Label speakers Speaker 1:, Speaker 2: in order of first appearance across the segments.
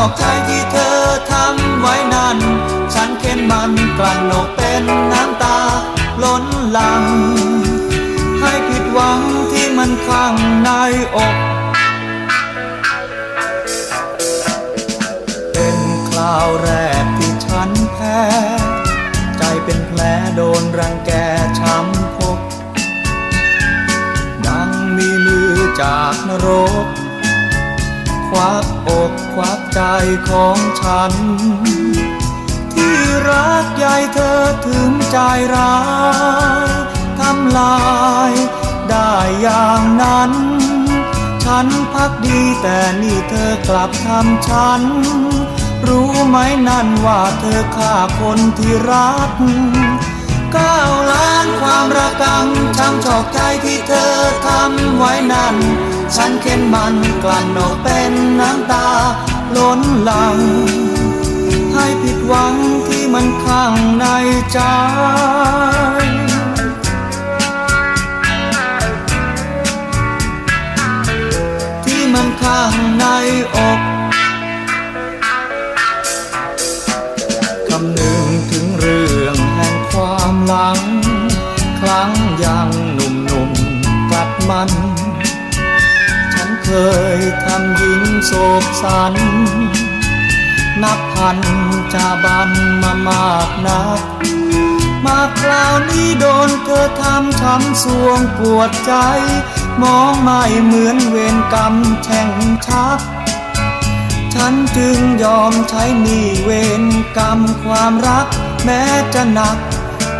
Speaker 1: ช้ำชอกใจที่เธอทำไว้นั้น ฉันเข็นมันกลั่นออกเป็นน้ำตาล้นหลัง ให้ผิดหวังที่มันข้างในอกเป็นคราวแรก ควักอกควักใจของฉัน ที่รักใหญ่เธอถึงใจร้ายทำลายได้อย่างนั้น ฉันพักดีแต่นี่เธอกลับทำฉัน รู้ไหมนั่นว่าเธอฆ่าคนที่รักก้าวล้านความระกังช้ำชอกใจที่เธอทำไว้นั้น ฉันเข็นมันกลั่นออกเป็นน้ำตาล้นหลัง ให้ผิดหวังที่มันข้างในใจที่มันข้างในอกคำนึงถึงเรื่องแห่งความหลัง ครั้งยังหนุ่มๆกัดมันฉัน เคยทำหญิงโศกสัน นับพันจะบันมามากนัก มาคราวนี้โดนเธอทำช้ำสวงปวดใจ มองไม่เหมือนเวรกรรมแช่งชัก ฉันจึงยอมใช้หนี้เวรกรรมความรัก แม้จะหนัก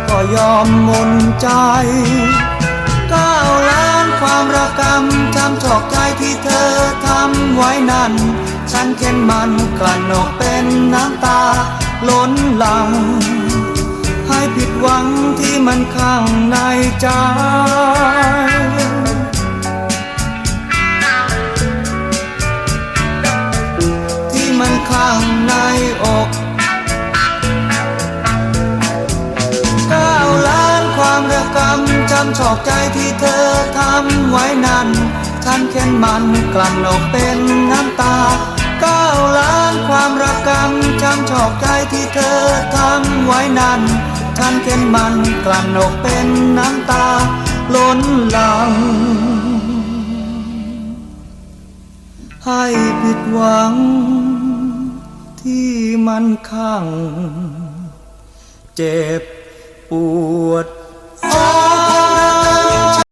Speaker 1: ก็ยอมมนใจก้าวล้านความระกำจำชอกใจ ที่เธอทำไว้นั้น ฉันเข็นมันกลั่นออกเป็นน้ำตาล้นหลัง ให้ผิดหวังที่มันข้างในใจำจำชอกใจที่เธอทำไว้นั้น ฉันเข็นมันกลั่นออกเป็นน้ำตาก้าวล้านความระกำจำชอกใจที่เธอทำไว้นั้น ฉันเข็นมันกลั่นออกเป็นน้ำตาล้นหลัง ให้ผิดหวัง ที่มันข้างเจ็บปวดฟ้า